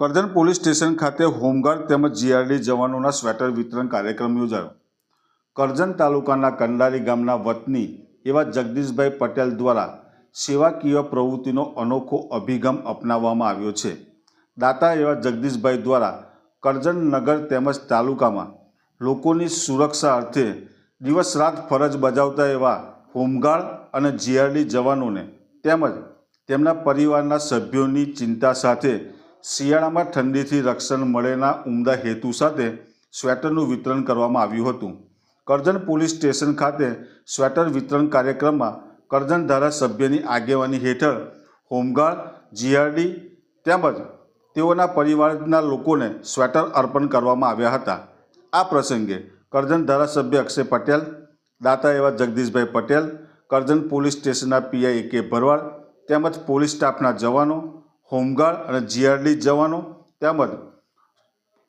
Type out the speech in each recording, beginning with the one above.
Karjan police station ખાતે home guard તેમજ GRD જવાનોના સ્વેટર વિતરણ કાર્યક્રમ યોજાયો. કરજણ તાલુકાના કંડારી ગામના વતની એવા જગદીશભાઈ પટેલ દ્વારા સેવાકીય પ્રવૃત્તિનો અનોખો અભિગમ અપનાવવામાં આવ્યો છે. દાતા એવા જગદીશભાઈ દ્વારા કરજણ નગર તેમજ તાલુકામાં લોકોની સુરક્ષા અર્થે દિવસ રાત ફરજ બજાવતા એવા હોમગાર્ડ અને જીઆરડી જવાનોને તેમજ તેમના પરિવારના સભ્યોની ચિંતા સાથે શિયાળામાં ઠંડીથી રક્ષણ મળેના ઉમદા હેતુ સાથે સ્વેટરનું વિતરણ કરવામાં આવ્યું હતું. કરજણ પોલીસ સ્ટેશન ખાતે સ્વેટર વિતરણ કાર્યક્રમમાં કરજણ ધારાસભ્યની આગેવાની હેઠળ હોમગાર્ડ, જીઆરડી તેમજ તેઓના પરિવારના લોકોને સ્વેટર અર્પણ કરવામાં આવ્યા હતા. આ પ્રસંગે કરજણ ધારાસભ્ય અક્ષય પટેલ, દાતા એવા જગદીશભાઈ પટેલ, કરજણ પોલીસ સ્ટેશનના પીઆઈ કે ભરવાડ તેમજ પોલીસ સ્ટાફના જવાનો હોમગાર્ડ અને જીઆરડી જવાનો તેમજ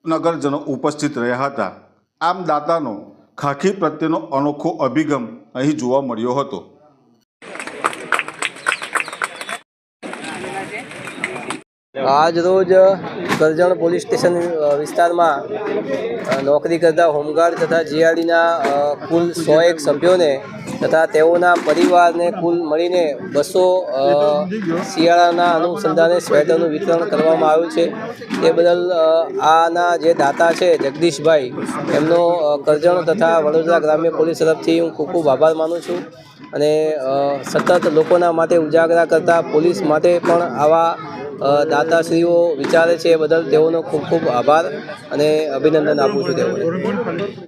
નગરજનો ઉપસ્થિત રહ્યા હતા. આમ દાતાનો ખાખી પ્રત્યેનો અનોખો અભિગમ અહીં જોવા મળ્યો હતો. આજ રોજ કરજણ પોલીસ સ્ટેશન વિસ્તારમાં નોકરી કરતા હોમગાર્ડ તથા જીઆરડીના કુલ સો એક સભ્યોને તથા તેઓના પરિવારને કુલ મળીને બસો શિયાળાના અનુસંધાને સ્વેટરનું વિતરણ કરવામાં આવ્યું છે. તે બદલ આના જે દાતા છે, જગદીશભાઈ, એમનો કરજણ તથા વડોદરા ગ્રામ્ય પોલીસ તરફથી હું ખૂબ ખૂબ આભાર માનું છું અને સતત લોકોના માટે ઉજાગરા કરતા પોલીસ માટે પણ આવા દાતાશ્રીઓ વિચારે છે એ બદલ તેઓનો ખૂબ ખૂબ આભાર અને અભિનંદન આપું છું તેઓને.